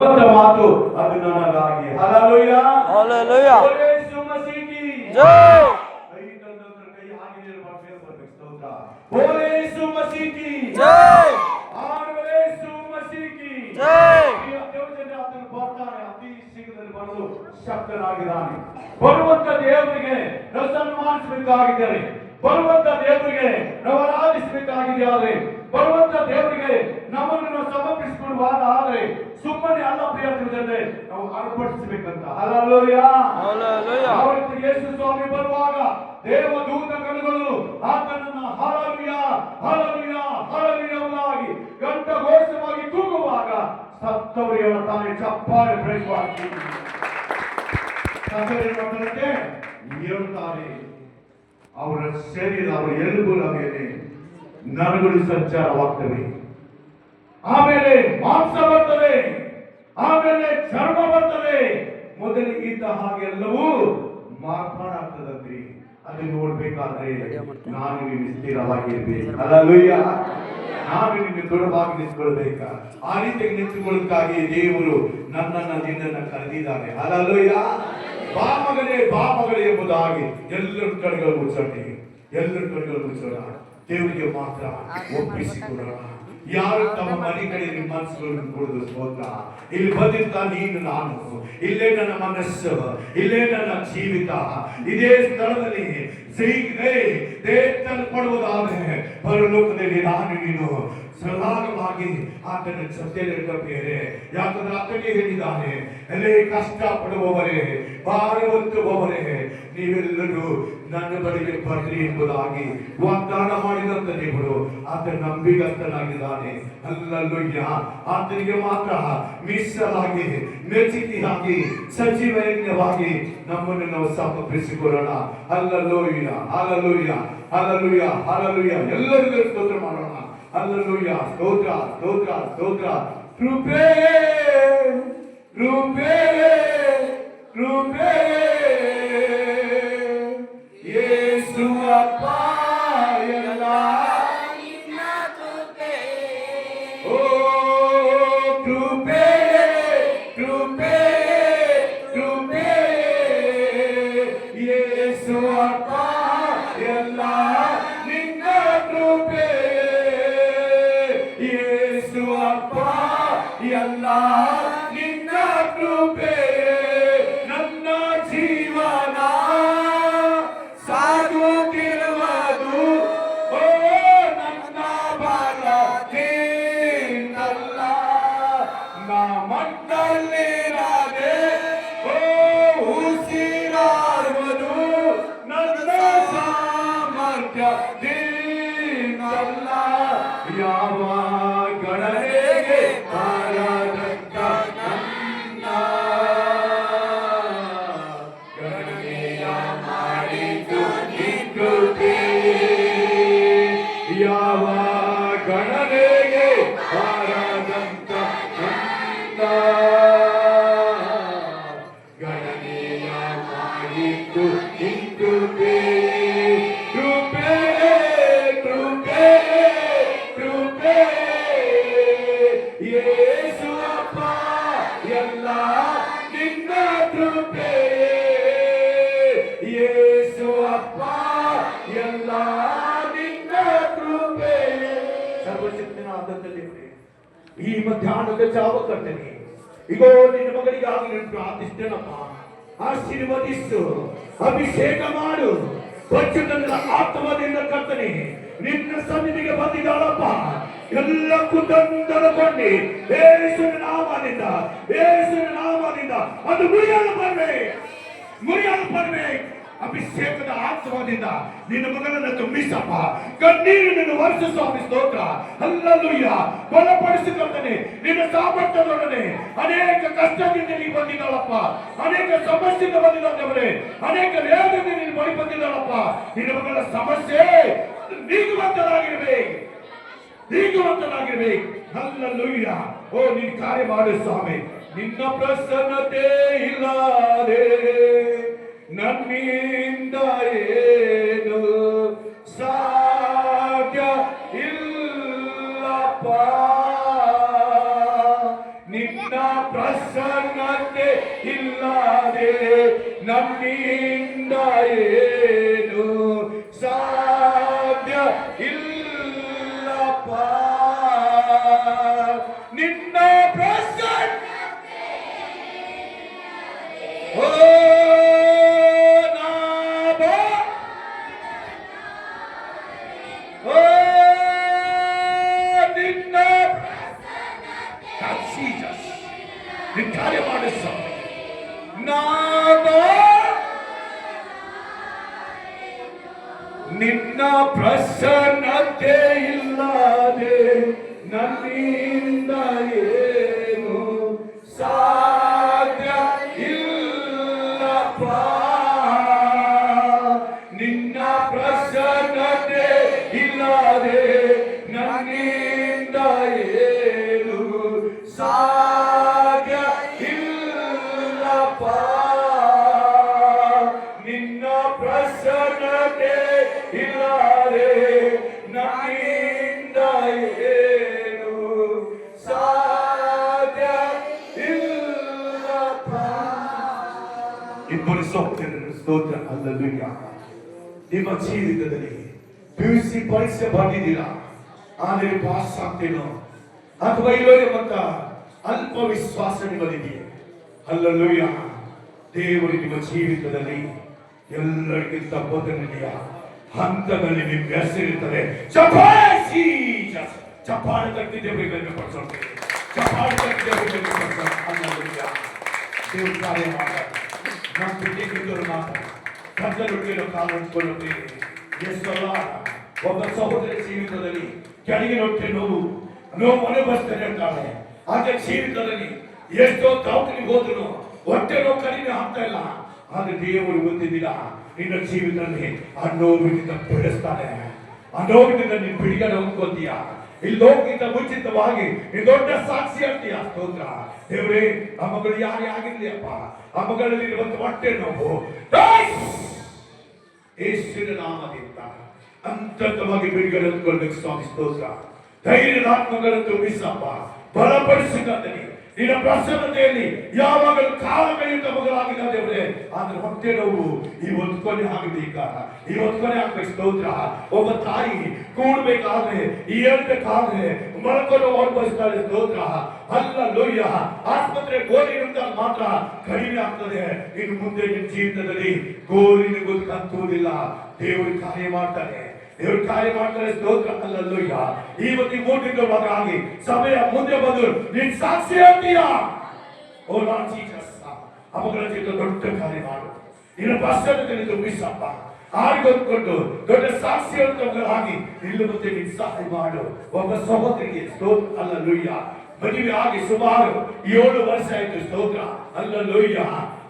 ಸತ್ಯ ಮಾತು ಅದು ನನಗಾಗಿ ಹಲಲುಯ್ಯ Hallelujah. ಯೇಸು ಮಸೀಹಿ ಜೈ ಕೈ ತಂದವರ ಕೈ ಹಾಗೆ ಬರ್ಬೇಕು ಬರ್ಬೇಕು ಸ್ತೋತ್ರ ಬೋಲೆ ಯೇಸು ಮಸೀಹಿ ಜೈ ಆಡುವ ಯೇಸು ಮಸೀಹಿ ಜೈ ಈ ದೇವಜನ ಆತನು ಬರ್ತಾನೆ ಅತಿ ಶೀಘ್ರದಲ್ಲಿ ಬರಲು ಶಕ್ತನಾಗಿದ್ದಾನೆ ಬರುವಂತ ದೇವರಿಗೆ ನಾವು ಸನ್ಮಾನಿಸಬೇಕಾಗಿದ್ದಾರೆ ಬರುವಂತ ದೇವರಿಗೆ ನಾವು ಆರಾಧಿಸಬೇಕಾಗಿದೆ ಬರುವಂತ ದೇವರಿಗೆ ನಮ್ಮನ್ನು ನಾವು ಸಮರ್ಪಿಸಿಕೊಡುವಾಗ ಆದರೆ ಸುಮ್ಮನೆ ಅಲ್ಲ ಪ್ರಿಯ ತಿಳಿದರೆ ನಾವು ಅರ್ಪಡಿಸಬೇಕಂತ ಯೇಸು ಸ್ವಾಮಿ ಬರುವಾಗ ದೇವದೂತ ಕಣಗಳು ಆತನನ್ನ ಹಲವಿಯ ಹಲವಿಯ ಹಲವಿಯವಾಗಿ ಗಂಟ ಘೋಷವಾಗಿ ಕೂಗುವಾಗ ಸತ್ತವರಿಗೆ ತಾನೇ ಚಪ್ಪಾಳೆ ಸತ್ತವರ ಮಕ್ಕಳಂತೆ ಏಳುತ್ತಾರೆ ಅವರ ಶರೀರ ಅವರ ಎಲುಬುಲ ಮೇಲೆ ನರಗಳು ಸಂಚಾರವಾಗ್ತವೆ ಆಮೇಲೆ ಮಾಂಸ ಬರ್ತದೆ. ಆಮೇಲೆ ಚರ್ಮ ಬರ್ತದೆ. ಮೊದಲು ಇದ್ದ ಹಾಗೆಲ್ಲವೂ ಮಾರ್ಪಾಡಾಗ್ತದಂತೆ. ಅದು ನೋಡ್ಬೇಕಾದ್ರೆ ನಾನು ನಿಮಗೆ ಸ್ಥಿರವಾಗಿರ್ಬೇಕು. ನಾನು ನಿನ್ನ ದೃಢವಾಗಿ ನಿಂತ್ಕೊಳ್ಬೇಕ? ಆ ರೀತಿಯಾಗಿ ನಿಂತುಕೊಳ್ಳಕ್ಕಾಗಿ ದೇವರು ನನ್ನನ್ನ ನಿನ್ನನ್ನ ಬಾ ಮಗನೇ, ಬಾ ಮಗಳೇ ಎಂಬುದಾಗಿ ಎಲ್ಲರ ಕಡೆಗಳು ಮುಚ್ಚೋಣ ಎಲ್ಲರ ಕಡೆಗಳು ಮುಚ್ಚೋಣ ದೇವರಿಗೆ ಮಾತ್ರ ಒಪ್ಪಿಸಿಕೊಡೋಣ ಯಾರು ತಮ್ಮ ಮನೆಗಳಿಗೆ ಮನಸ್ಸುಗಳನ್ನು ಕೊಡೋದು ಸ್ತೋತ್ರ. ಇಲ್ಲಿ ಬಂದಿದ್ದ ನೀನು ನಾನು. ಇಲ್ಲೇ ನನ್ನ ಮನಸ್ಸು. ಇಲ್ಲೇ ನನ್ನ ಜೀವಿತ. ಇದೇ ಸ್ಥಳದಲ್ಲಿ ಸಿಗದೆ ದೇವತನ್ನು ಪಡುವುದಾದ್ರೆ ಪರಲೋಕದಲ್ಲಿ ನಾನು ನೀನು. ಸದಾಗವಾಗಿ ಆತನ ಜೊತೆಯಲ್ಲಿರಬೇರೆ ಯಾಕಂದ್ರೆ ಆತನೇ ಹೇಳಿದ್ದಾನೆ, ಎಲೆ ಕಷ್ಟ ಪಡುವವರೇ ಬಾರಿ ಹೊತ್ತುವವರೇ, ನೀವೆಲ್ಲರೂ ನನ್ನ ಬಳಿಗೆ ಬರ್ರಿ ಎಂಬುದಾಗಿ ವಾಗ್ದಾನ ಮಾಡಿದಂತ ದೇವರು ಆತ ನಂಬಿಗಸ್ತನಾಗಿದ್ದಾನೆ. ಅಲ್ಲಲ್ಲೂಯ್ಯ ಆತನಿಗೆ ಮಾತ್ರ ಮೀಸಲಾಗಿ ಮೆಚ್ಚಿಕೆಯಾಗಿ ಸಜೀವಯಜ್ಞವಾಗಿ ನಮ್ಮನ್ನು ನಾವು ಸಮರ್ಪಿಸಿಕೊಳ್ಳೋಣ. ಅಲ್ಲಲ್ಲೂಯ್ಯ ಅಲ್ಲಲ್ಲೂಯ್ಯ ಅಲ್ಲಲ್ಲೂಯ್ಯ ಅಲ್ಲಲ್ಲೂಯ್ಯ ಎಲ್ಲರಿಗೂ ಸ್ತೋತ್ರ ಮಾಡೋಣ. Hallelujah. Stotra, stotra, stotra. Through prayer, through prayer, through prayer. Yes, through a. ಈ ಮಧ್ಯಾಹ್ನದ ಜಾವ ಕರ್ತನೆ ಇಗೋ ನಿನ್ನ ಮಗಳಿಗಾಗಿ ನಾನು ಪ್ರಾರ್ಥಿಸ್ತೇನಪ್ಪ ಆಶೀರ್ವದಿಸು, ಅಭಿಷೇಕ ಮಾಡು. ಪರಿಶುದ್ಧನ ಆತ್ಮದಿಂದ ಕರ್ತನೆ, ನಿನ್ನ ಸನ್ನಿಧಿಗೆ ಬಂದಿದ್ದಾಳಪ್ಪ. ಎಲ್ಲ ಕೊಂಡಿ ಏಸುವಿನ ನಾಮದಿಂದ ಏಸುವಿನ ನಾಮದಿಂದ. ಅದು ಮುರಿಯಲು ಬರ್ಬೇಕು ಮುರಿಯಲು ಅಭಿಷೇಕದ ಆತ್ಮದಿಂದ ನಿನ್ನ ಮಗನನ್ನು ತುಂಬಿಸಪ್ಪ. ಕಣ್ಣೀರು ನಿನ್ನ ವರ್ಷ ಸ್ವಾಮಿ, ಸ್ತೋತ್ರ. ಅಲ್ಲಲ್ಲೂಯ್ಯ. ಬಲಪಡಿಸಿಕೊಂಡನೆ. ನಿನ್ನ ಸಾಮರ್ಥ್ಯದೊಡನೆ. ಅನೇಕ ಕಷ್ಟದಿಂದ ನೀನು ಬಂದಿದ್ದಾಳಪ್ಪ. ಅನೇಕ ಸಮಸ್ಯೆಯಿಂದ ಬಂದಿದ್ದಾಳೆ ಅನೇಕ ವೇದನೆ ನೀನು ಬಳಿ ಬಂದಿದ್ದಾಳಪ್ಪ. ನಿನ್ನ ಮಗನ ಸಮಸ್ಯೆ ನೀಗುವಂತನಾಗಿರ್ಬೇಕು ನೀಗುವಂತನಾಗಿರ್ಬೇಕು ಅಲ್ಲಲ್ಲೂಯ್ಯ. ಓ, ನೀನ್ ಕಾರ್ಯ ಮಾಡು ಸ್ವಾಮಿ. ನಿನ್ನ ಪ್ರಸನ್ನತೆ ಇಲ್ಲದೆ. ನನ್ನಿಂದ ಏನು ಸಾಧ್ಯ ಇಲ್ಲಪ್ಪ? ನಿನ್ನ ಪ್ರ ಪ್ರಸನ್ನತೆ ಇಲ್ಲದೆ ನನ್ನಿಂದ ಏನು ಸಾಧ್ಯ ಇಲ್ಲಪ್ಪ? ನಿನ್ನ ನಿನ್ನ ಪ್ರಸನ್ನತೆ ಇಲ್ಲದೆ ನನ್ನಿಂದ ಏನು ಸಾಧ್ಯ ಇಲ್ಲಪ್ಪ. ನಿನ್ನ ಪ್ರಸನ್ನತೆ ಇಲ್ಲದೆ ನನ್ನಿಂದ ಏನು ಅಲ್ಲಲ್ಲೂಯ್ಯ ನಿಮ್ಮ ಜೀವಿತದಲ್ಲಿ ಸಿ ಪರೀಕ್ಷೆ ಬರೆದಿದ್ದೀರಾ ಆದರೆ ಪಾಸ್ ಆಗ್ತೇನೋ ಅಥವಾ ಇಲ್ಲೋ ಎಂಬಂತ ಅಲ್ಪ ವಿಶ್ವಾಸ ನಿಮ್ಮಲ್ಲಿದೆಯೇ? ಅಲ್ಲಲ್ಲೂಯ್ಯ. ದೇವರು ನಿಮ್ಮ ಜೀವಿತದಲ್ಲಿ ಎಲ್ಲರಿಗಿಂತ ಮೊದಲನೆಯ ಹಂತದಲ್ಲಿ ನಿಮ್ಮ ಹೆಸರಿರ್ತದೆ ಚಪಾಸಿ. ಚಪ್ಪಾಳೆ ತಟ್ಟಿ ದೇವರಿಗೆ ಪಡಿಸೋಣ ಚಪ್ಪಾಳೆ ತಟ್ಟಿ ಅಲ್ಲಲ್ಲೂಯ್ಯ. ಕಾರ್ಯ ನಮ್ಮ ಕತ್ತಲೊಟ್ಟಿರೋ ಕಾಲು ಹೊಂದ್ಕೊಳ್ಳುತ್ತೇವೆ ಎಷ್ಟಲ್ಲ ಒಬ್ಬ ಸಹೋದರ ಜೀವಿತದಲ್ಲಿ ಕೆಳಗಿನ ಹೊಟ್ಟೆ ನೋವು ನೋವು ಅನುಭವಿಸ್ತಾನೆ ಇರ್ತಾಳೆ ಆದ್ರೆ ಜೀವಿತದಲ್ಲಿ ಎಷ್ಟೋ ದವಾಖಾನಿಗೆ ಹೋದ್ರು ಹೊಟ್ಟೆ ನೋವು ಕಡಿಮೆ ಆಗ್ತಾ ಇಲ್ಲ ಆದ್ರೆ ದೇವರು ಗೊತ್ತಿದ್ದಿಲ್ಲ ನಿನ್ನ ಜೀವಿತದಲ್ಲಿ ಆ ನೋವಿನಿಂದ ಬಿಡಿಸ್ತಾನೆ ಆ ನೋವಿನಿಂದ ನೀನು ಬಿಡುಗಡೆ ಹೊಂದ್ಕೋತೀಯ ಇಲ್ಲಿ ಲೋಕಕ್ಕಿಂತ ಮುಂಚಿತವಾಗಿ. ನೀ ದೊಡ್ಡ ಸಾಕ್ಷಿ ಅಂತೀಯ? ಸ್ತೋತ್ರ. ದೇವರೇ, ಆ ಮಗಳು ಯಾರೇ ಆಗಿರ್ಲಿ ಅಪ್ಪ ಆ ಮಗಳಲ್ಲಿ ಒಂದು ಹೊಟ್ಟೆ ನೋವು. ಯೇಸುವಿನ ನಾಮದಿಂದ ಅಂತವಾಗಿ ಬಿಡುಗಡೆ ಅಂದ್ಕೊಳ್ಬೇಕು ಸ್ವಾಮಿ, ಸ್ತೋತ್ರ. ಧೈರ್ಯದ ಆತ್ಮಗಳನ್ನು ತುಂಬಿಸಪ್ಪ. ಬಲಪಡಿಸಿದಲ್ಲಿ ನಿನ್ನ ಪ್ರಸನ್ನತೆಯಲ್ಲಿ ಯಾವಾಗಲೂ ಕಾಲ ಕೈಯುತ್ತ ಮಗಳಾಗಿದ್ದ ದೇವರೇ. ಆದ್ರೆ ಹೊಟ್ಟೆ ನೋವು ಈ ಹೊತ್ಕೊನೆ ಕೊನೆ ಈ ಹೊತ್ಕೊನೆ ಕೊನೆ ಆಗ್ಬೇಕು ಸ್ತೋತ್ರ. ಒಬ್ಬ ತಾಯಿ ಕೂಡ್ಬೇಕಾದ್ರೆ ಹೇಳ್ಬೇಕಾದ್ರೆ ಮಲಕೊಂಡು ಅನುಭವಿಸ್ತಾಳೆ ಸ್ತೋತ್ರ. ಅಲ್ಲ ಲೋಯ್ಯ ಆಸ್ಪತ್ರೆ ಗೋಲಿ ಇರುತ್ತಾಗ ಮಾತ್ರ ಕಡಿಮೆ ಆಗ್ತದೆ. ಇನ್ನು ಮುಂದೆ ನಿನ್ನ ಜೀವಿತದಲ್ಲಿ ಗೋಲಿನ ಗೊತ್ತು ದೇವರು ಕಾರ್ಯ ಮಾಡ್ತಾನೆ. ದೇವರು ಕಾರ್ಯ ಮಾಡ್ತಾರೆ ಸ್ತೋತ್ರ. ಅಲ್ಲಲ್ಲೂ ಇವತ್ತು ಈ ಮೂಟಿಂದ ಮಗಾಗಿ ಸಭೆಯ ಮುಂದೆ ಬಂದು, ನೀನ್ ಸಾಕ್ಷಿ ಹೇಳ್ತೀಯ? ಓ ನಾನ್ ಅವುಗಳ ಜೊತೆ ದೊಡ್ಡ ಕಾರ್ಯ ಮಾಡು. ನಿನ್ನ ಪಾಶ್ಚಾತ್ಯದಲ್ಲಿ ತುಂಬಿಸಪ್ಪ ಆರಿಗೊಂಡ್ಕೊಂಡು ದೊಡ್ಡ ಅಂತ ಇಲ್ಲಿ ಮುಂದೆ ನೀನ್ ಸಹಾಯ ಮಾಡು. ಒಬ್ಬ ಸಹೋದರಿಗೆ ಸ್ತೋತ್ರ. ಅಲ್ಲಲ್ಲೂಯ್ಯ. ಮದುವೆ ಆಗಿ ಸುಮಾರು ಏಳು ವರ್ಷ ಆಯ್ತು ಸ್ತೋತ್ರ. ಅಲ್ಲಲ್ಲೂಯ್ಯ.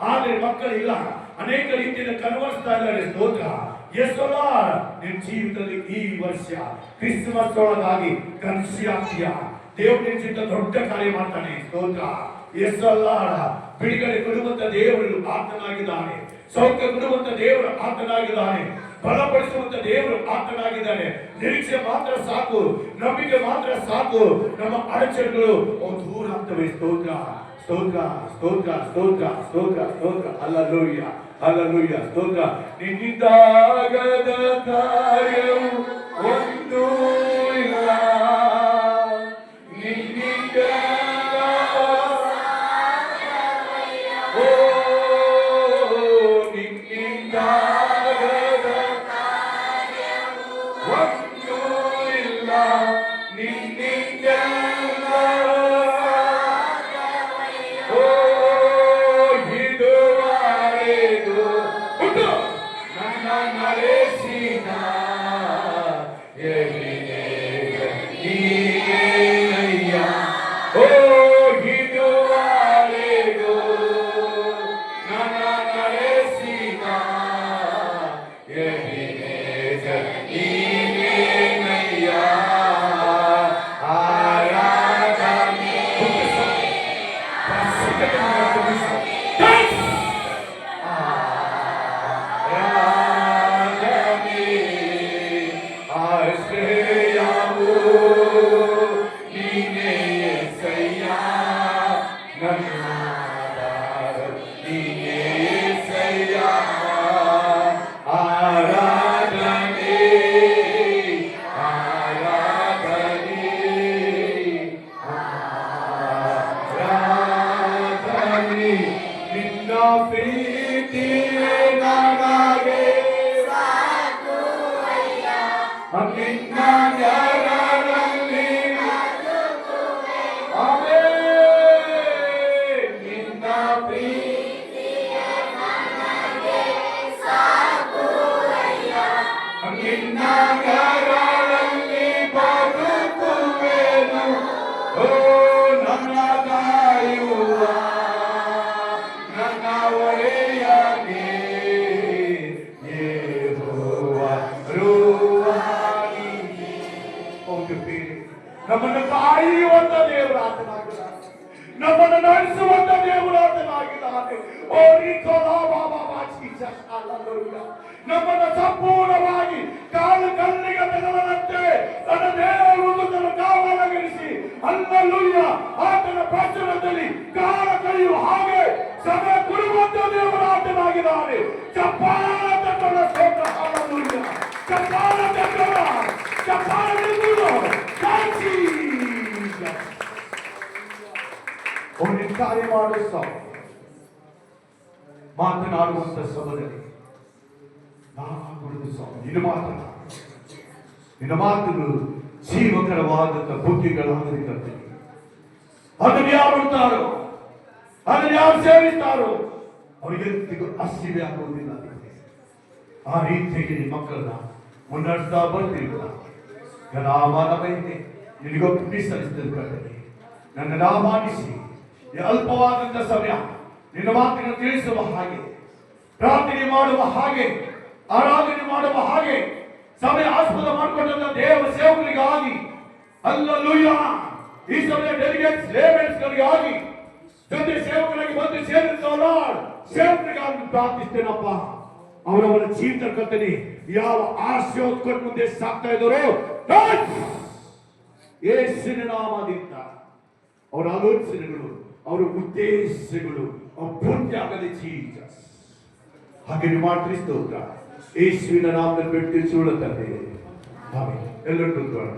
ಆದ್ರೆ ಮಕ್ಕಳಿಲ್ಲ. ಅನೇಕ ರೀತಿಯಿಂದ ಕನ್ವರ್ಸ್ತಾ ಇದ್ದಾರೆ. ಸ್ತೋತ್ರ. ಎಷ್ಟಲ್ಲ ನಿನ್ನ ಜೀವಿತದಲ್ಲಿ ಈ ವರ್ಷ ಕ್ರಿಸ್ಮಸ್ ಒಳಗಾಗಿ ಕನಸಿ ಆಗ್ತೀಯ? ದೇವ್ರ ದೊಡ್ಡ ಕಾರ್ಯ ಮಾಡ್ತಾನೆ. ಸ್ತೋತ್ರ. ಎಷ್ಟಲ್ಲ ಬಿಡುಗಡೆ ಕೊಡುವಂತ ದೇವರು ಆತನಾಗಿದ್ದಾನೆ. ಸೌಖ್ಯ ಕೊಡುವಂತ ದೇವರು ಆತನಾಗಿದ್ದಾನೆ. ಬಲಪಡಿಸುವಂತ ದೇವರು ಆತನಾಗಿದ್ದಾನೆ. ನಿರೀಕ್ಷೆ ಮಾತ್ರ ಸಾಕು. ನಂಬಿಕೆ ಮಾತ್ರ ಸಾಕು. ನಮ್ಮ ಅಡಚಣೆಗಳು ದೂರ ಆಗ್ತವೆ. ಸ್ತೋತ್ರ. ಸ್ತೋತ್ರ ಸ್ತೋತ್ರ ಸ್ತೋತ್ರ ಸ್ತೋತ್ರ ಸ್ತೋತ್ರ. ಅಲ್ಲಲ್ಲೂಯ್ಯ ಅಲ್ಲಲ್ಲೂಯ್ಯ ಸ್ತೋತ್ರ. ನಿನ್ನಿಂದಾಗದ ಕಾರ್ಯವು ಒಂದು Ninnapiti ನಮ್ಮನ್ನು ಸಂಪೂರ್ಣವಾಗಿ ಕಾಲು ಕಲ್ಲಿಗೆ ತೆಗೆದಂತೆ ತನ್ನ ದೇವರು ತನ್ನ ಕಾವಲಗಿರಿಸಿ ಅಲ್ಲಲ್ಲೂಯ್ಯ ಆತನ ಪ್ರಚುರದಲ್ಲಿ ಕಾಲ ಕಳೆಯುವ ಹಾಗೆ ಸಮಯ ದೇವರ ದೇವರಾತನಾಗಿದ್ದಾನೆ ಚಪ್ಪಾಳ ತಟ್ಟಣ ಸ್ತೋತ್ರ. ಅಲ್ಲಲ್ಲೂಯ್ಯ. ಚಪ್ಪಾಳ ತಟ್ಟಣ ಚಪ್ಪಾಳ. ಸಾಕ್ಷಿ ಕಾರ್ಯ ಮಾಡುವ ಮಾತನಾಡುವಂತ ಸಭದಲ್ಲಿ ನಿನ್ನ ಮಾತುಗಳು ಜೀವಕರವಾದಂತ ಬುದ್ಧಿಗಳಾಗಲಿಕ್ಕೆ ಅದನ್ನು ಯಾರು ಉಂಟಾರೋ? ಅದನ್ನು ಯಾರು ಸೇರಿಸ್ತಾರೋ? ಅವರಿಗೆಂದಿಗೂ ಆ ರೀತಿಯಾಗಿ ನಿಮ್ಮ ಮಕ್ಕಳನ್ನ ಮುನ್ನಡೆಸ್ತಾ ಬರ್ತಿಲ್ಲ ನಾಮಾನವೈತೆ ಮಹಿಮೆ ನಿನಗೊಪ್ಪಿ ಸಲ್ಲಿಸ್ತಿರ್ತಾರೆ ನನ್ನ ನಾಮಾನಿಸಿ ಈ ಅಲ್ಪವಾದಂತ ಸಮಯ ನಿನ್ನ ಮಾತನ್ನು ತಿಳಿಸುವ ಹಾಗೆ, ಪ್ರಾರ್ಥನೆ ಮಾಡುವ ಹಾಗೆ ಆರಾಧನೆ ಮಾಡುವ ಹಾಗೆ ಸಭೆ ಆಸ್ಪದ ಮಾಡಿಕೊಂಡಂತ ದೇವ ಸೇವಕರಿಗಾಗಿ ಅಲ್ಲಲ್ಲೂಯ್ಯ ಈ ಸಭೆಯ ಡೆಲಿಗೇಟ್ಸ್ ಲೇಬರ್ಸ್ಗಳಿಗಾಗಿ ಜೊತೆ ಸೇವಕರಾಗಿ ಬಂದು ಸೇರಿದ್ದವರ ಸೇವಕರಿಗಾಗಿ ಪ್ರಾರ್ಥಿಸ್ತೇನಪ್ಪ. ಅವರವರ ಜೀವಿತ ಕರ್ತನೆ, ಯಾವ ಆಸೆ ಹೊತ್ಕೊಂಡು ಮುಂದೆ ಸಾಕ್ತಾ ಇದ್ದಾರೋ ಯೇಸುವಿನ ನಾಮದಿಂದ. ಅವರ ಆಲೋಚನೆಗಳು, ಅವರ ಉದ್ದೇಶಗಳು ಪೂರ್ತಿ ಆಗದೆ ಜೀವಿತ ಹಾಗೆ ನೀವು ಮಾಡ್ತೀರಿ, ಸ್ತೋತ್ರ. ಯೇಸುವಿನ ನಾಮದಲ್ಲಿ ಬಿಟ್ಟು ಸುಳ್ಳು ತಂದೆ ಆಮೇಲೆ ಎಲ್ಲರೂ ಕೂತ್ಕೊಳ್ಳೋಣ